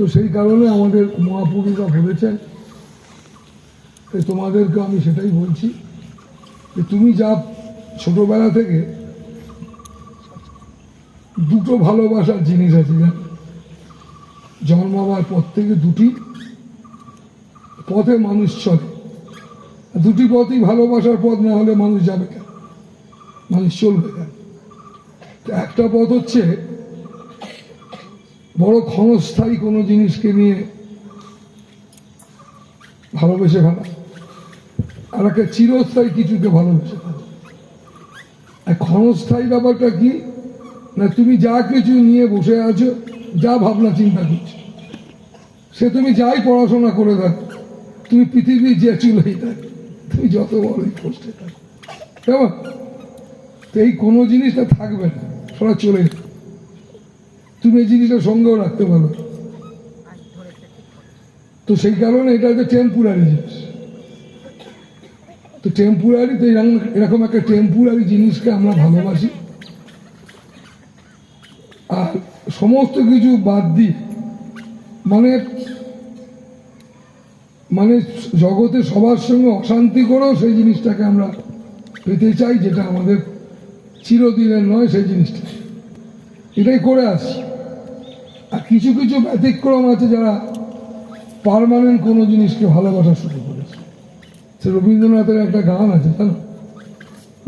তো সেই কারণে আমাদের মহাপুরুষরা তাই তোমাদেরকে আমি সেটাই বলছি যে তুমি যা ছোটবেলা থেকে দুটো ভালোবাসার জিনিস আছে, জানো? জন্মাবার পর থেকে দুটি পথে মানুষ চলে। দুটি পথই ভালোবাসার পথ, না হলে মানুষ যাবে কেন? মানুষ চলবে কেন? একটা পথ হচ্ছে বড় ক্ষণস্থায়ী কোনো জিনিসকে নিয়ে ভালোবেসে ফেলা। আর একটা চিরস্থায়ী কিছুকে ভালোবেসে ফেলা। আর ক্ষণস্থায়ী ব্যাপারটা কি? না, তুমি যা কিছু নিয়ে বসে আছো, যা ভাবনা, চিন্তা করছ, সে তুমি যাই পড়াশোনা করে থাকো, তুমি পৃথিবীর যে চুলেই থাকো, তুমি যত বড়ই করতে থাকো। কেমন? তো এই কোনো জিনিসটা থাকবে না সরা চলে যাবে। তুমি এই জিনিসটা সঙ্গেও রাখতে পারো। তো সেই কারণে এটা হচ্ছে টেম্পুরারি জিনিস। তো টেম্পুরারি তো এরকম একটা টেম্পুরারি জিনিসকে আমরা ভালোবাসি। আর সমস্ত কিছু বাদ দিয়ে মানে মানে জগতে সবার সঙ্গে অশান্তি করেও সেই জিনিসটাকে আমরা পেতে চাই, যেটা আমাদের চিরদিনের নয় সেই জিনিসটা। এটাই করে আসছি। আর কিছু কিছু ব্যতিক্রম আছে যারা পারমানেন্ট কোনো জিনিসকে ভালোবাসা শুরু করেছে। সে রবীন্দ্রনাথের একটা গান আছে, জানো?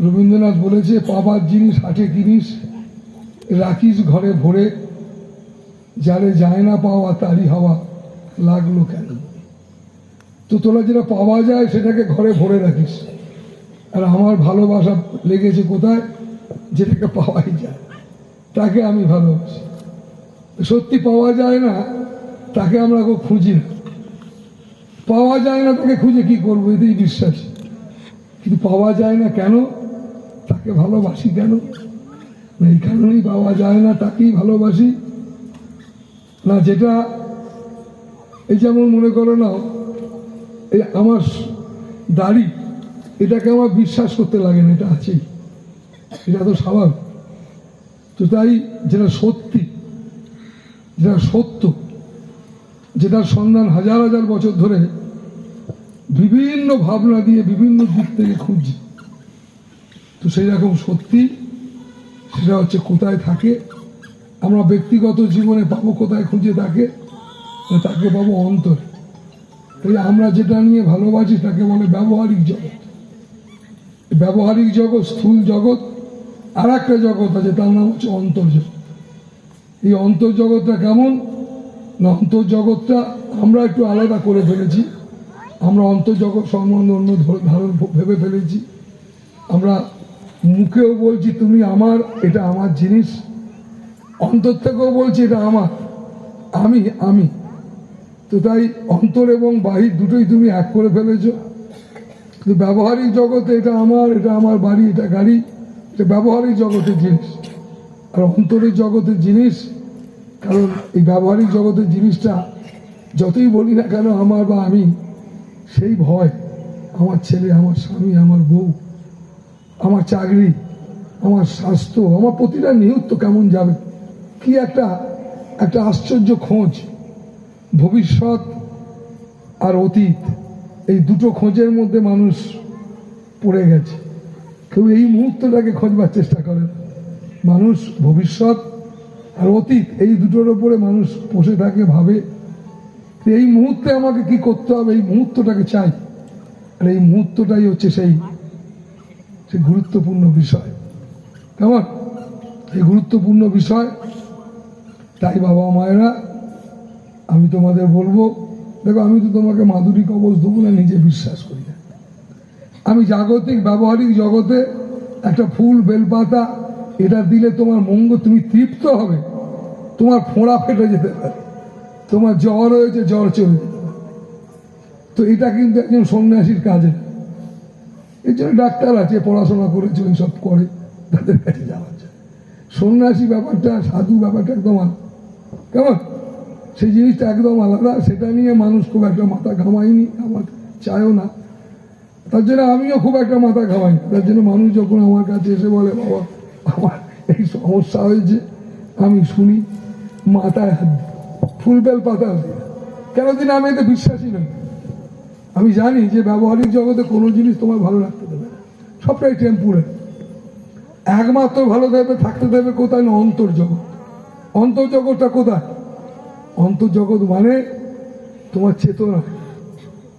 রবীন্দ্রনাথ বলেছে, পাবার জিনিস হাটে জিনিস রাখিস ঘরে ভরে। যারে যায় না পাওয়া, তারই হওয়া লাগল কেন? তো তোরা যেটা পাওয়া যায়, সেটাকে ঘরে ভরে রাখিস। আর আমার ভালোবাসা লেগেছে কোথায়? যেটাকে পাওয়াই যায়। তাকে আমি ভালোবাসি। সত্যি পাওয়া যায় না, তাকে আমরা কেউ খুঁজি না। পাওয়া যায় না, তাকে খুঁজে কি করব, এতেই বিশ্বাস। কিন্তু পাওয়া যায় না কেন? তাকে ভালোবাসি কেন? না, এই কারণেই পাওয়া যায় না, তাকেই ভালোবাসি। না, যেটা এই যেমন মনে করো না, এই আমার দাড়ি, এটাকে আমার বিশ্বাস করতে লাগে না, এটা আছেই। এটা তো স্বাভাবিক। তো তাই, যেটা সত্যি যেটা সত্য যেটার সন্ধান হাজার হাজার বছর ধরে বিভিন্ন ভাবনা দিয়ে বিভিন্ন দিক থেকে খুঁজছি। তো সেই রকম সত্যি সেটা হচ্ছে কোথায় থাকে, আমরা ব্যক্তিগত জীবনে পাবো, কোথায় খুঁজে থাকে তাকে পাবো অন্তর। এই আমরা যেটা নিয়ে ভালোবাসি তাকে বলে ব্যবহারিক জগৎ। ব্যবহারিক জগৎ, স্থূল জগৎ আর একটা জগৎ আছে, তার নাম হচ্ছে অন্তর্জগৎ। এই অন্তর্জগৎটা কেমন? না, অন্তর্জগৎটা আমরা একটু আলাদা করে ফেলেছি। আমরা অন্তর্জগৎ সম্বন্ধে অন্য ধর- ধারণ ভেবে ফেলেছি। আমরা মুখেও বলছি, তুমি আমার, এটা আমার জিনিস। অন্তর থেকেও বলছি, এটা আমার। আমি আমি। তো তাই অন্তর এবং বাহির দুটোই তুমি এক করে ফেলেছ। ব্যবহারিক জগতে এটা আমার এটা আমার বাড়ি, এটা গাড়ি, এটা ব্যবহারিক জগতের জিনিস। আর অন্তরের জগতের জিনিস, কারণ এই ব্যবহারিক জগতের জিনিসটা যতই বলি না কেন আমার বা আমি, সেই ভয়, আমার ছেলে, আমার স্বামী, আমার বউ, আমার চাকরি, আমার স্বাস্থ্য, আমার প্রতিটা নিয়ত কেমন যাবে? কি একটা একটা আশ্চর্য খোঁজ। ভবিষ্যৎ আর অতীত, এই দুটো খোঁজের মধ্যে মানুষ পড়ে গেছে। কেউ এই মুহূর্তটাকে খোঁজবার চেষ্টা করে না। মানুষ ভবিষ্যৎ আর অতীত, এই দুটোর ওপরে মানুষ বসে থাকে, ভাবে এই মুহূর্তে আমাকে কি করতে হবে, এই মুহূর্তটাকে চাই। আর এই মুহূর্তটাই হচ্ছে সেই সেই গুরুত্বপূর্ণ বিষয়। কেমন? এই গুরুত্বপূর্ণ বিষয়, তাই বাবা মায়েরা, আমি তোমাদের বলব, দেখো, আমি তো তোমাকে মাধুরী কবচ দেবো না, নিজে বিশ্বাস করি না। আমি জাগতিক, ব্যবহারিক জগতে একটা ফুল, বেলপাতা এটা দিলে তোমার মঙ্গ তুমি তৃপ্ত হবে। তোমার ফোঁড়া ফেটে যেতে পারে। তোমার জ্বর হয়েছে, জ্বর চলে যেতে পারে। তো এটা কিন্তু একজন সন্ন্যাসীর কাজে। এর জন্য ডাক্তার আছে, পড়াশোনা করেছে সব করে তাদের কাছে যাওয়া যায়। সন্ন্যাসী ব্যাপারটা, সাধু ব্যাপারটা একদম কেমন? সেই জিনিসটা একদম আলাদা। সেটা নিয়ে মানুষ খুব একটা মাথা ঘামায়নি, আমার চায়ও না। তার জন্য আমিও খুব একটা মাথা ঘামাই না। তার জন্য মানুষ যখন আমার কাছে এসে বলে, বাবা আমার এই সমস্যা হয়েছে। আমি শুনি, মাথায় হাত দিই। ফুল বেল পাতাও কেন দিন আমি এতে বিশ্বাসী নই। আমি জানি যে ব্যবহারিক জগতে কোনো জিনিস তোমার ভালো লাগতে দেবে সবটাই টেম্পুরে একমাত্র ভালো দেবে থাকতে দেবে কোথায়? না, অন্তর্জগৎ। অন্তর্জগৎটা কোথায়? অন্তর্জগৎ মানে তোমার চেতনা,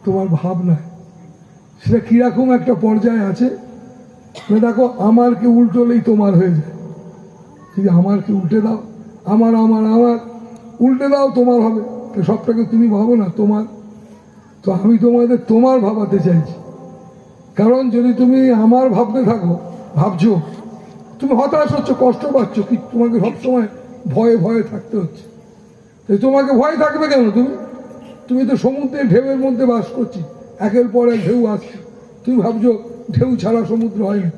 তোমার ভাবনা। সেটা কীরকম একটা পর্যায়ে আছে দেখো আমারকে উল্টোলেই তোমার হয়ে যায়। যদি আমারকে উল্টে দাও? আমার আমার আমার। উল্টে দাও, তোমার হবে। তো সবটাকে তুমি ভাবো না, তোমার। তো আমি তোমাদের তোমার ভাবাতে চাইছি। কারণ যদি তুমি আমার ভাবতে থাকো, ভাবছ, তুমি হতাশ হচ্ছ, কষ্ট পাচ্ছ, কি তোমাকে সবসময় ভয়ে ভয়ে থাকতে হচ্ছে। তোমাকে ভয় থাকবে কেন তুমি? তুমি তো সমুদ্রের ঢেউয়ের মধ্যে বাস করছি, একের পর এক ঢেউ আসছে। তুমি ভাবছ ঢেউ ছাড়া সমুদ্র হয় না।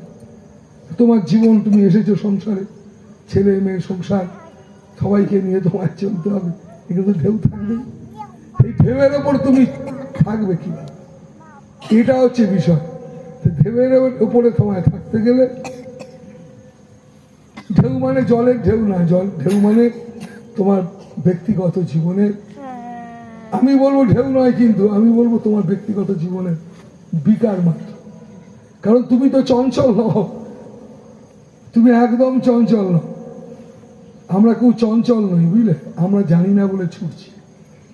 তোমার জীবন তুমি এসেছ সংসারে। ছেলে, মেয়ে, সংসার, সবাইকে নিয়ে তোমার চলতে হবে। এগুলো তো ঢেউ থাকবে এই ঢেউয়ের ওপর তুমি থাকবে কি এটা হচ্ছে বিষয়। ঢেউয়ের উপরে তোমায় থাকতে গেলে ঢেউ মানে জলের ঢেউ না। জল, ঢেউ মানে তোমার ব্যক্তিগত জীবনের। আমি বলব ঢেউ নয় কিন্তু আমি বলব তোমার ব্যক্তিগত জীবনের। বিকার মাত্র। কারণ তুমি তো চঞ্চল নও। তুমি একদম চঞ্চল নও। আমরা কেউ চঞ্চল নই, বুঝলে? আমরা জানি না বলে ছুটছি।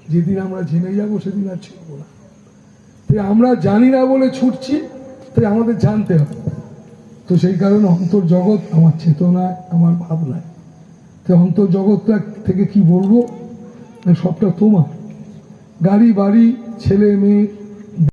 যেদিন আমরা জেনে যাব সেদিন আর ছুটবো না। তাই আমরা জানি না বলে ছুটছি, তাই আমাদের জানতে হবে। তো সেই কারণে অন্তর্জগৎ আমার চেতনায়, আমার ভাবনায়। তো অন্তর্জগৎটা থেকে কি বলব? সবটা তোমার। গাড়ি, বাড়ি, ছেলে, মেয়ে